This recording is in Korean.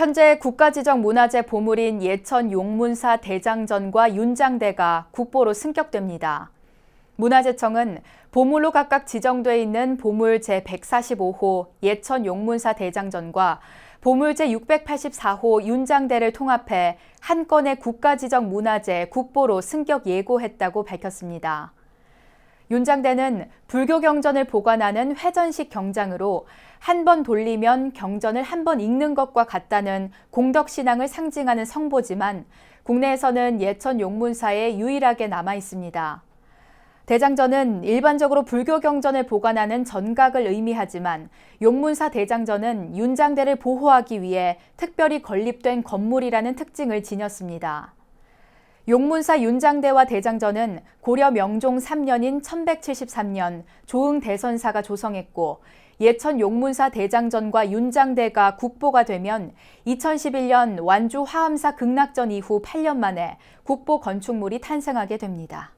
현재 국가지정 문화재 보물인 예천 용문사 대장전과 윤장대가 국보로 승격됩니다. 문화재청은 보물로 각각 지정돼 있는 보물 제145호 예천 용문사 대장전과 보물 제684호 윤장대를 통합해 한 건의 국가지정 문화재 국보로 승격 예고했다고 밝혔습니다. 윤장대는 불교 경전을 보관하는 회전식 경장으로 한 번 돌리면 경전을 한 번 읽는 것과 같다는 공덕신앙을 상징하는 성보지만 국내에서는 예천 용문사에 유일하게 남아 있습니다. 대장전은 일반적으로 불교 경전을 보관하는 전각을 의미하지만 용문사 대장전은 윤장대를 보호하기 위해 특별히 건립된 건물이라는 특징을 지녔습니다. 용문사 윤장대와 대장전은 고려 명종 3년인 1173년 조응 대선사가 조성했고 예천 용문사 대장전과 윤장대가 국보가 되면 2011년 완주 화엄사 극락전 이후 8년 만에 국보 건축물이 탄생하게 됩니다.